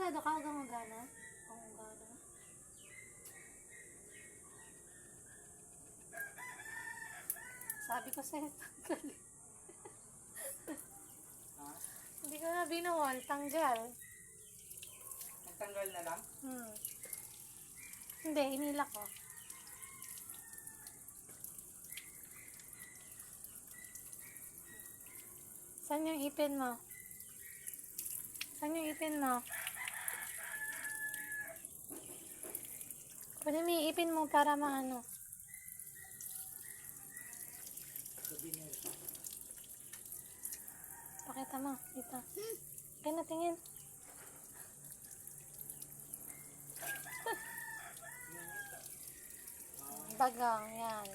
Sigurado ka hanggang gana? Kung gana. Sabi ko sa'yo, tanggal. Ha? Hindi ko na binuhol, tanggal. Nagtanggal na lang? Hmm. Hindi, inila ko. Saan yung ipin mo? Saan yung ipin mo? Pwede yung ipin mo para maano. Pakita mo, dito. Kaya na tingin. Bagang, yan.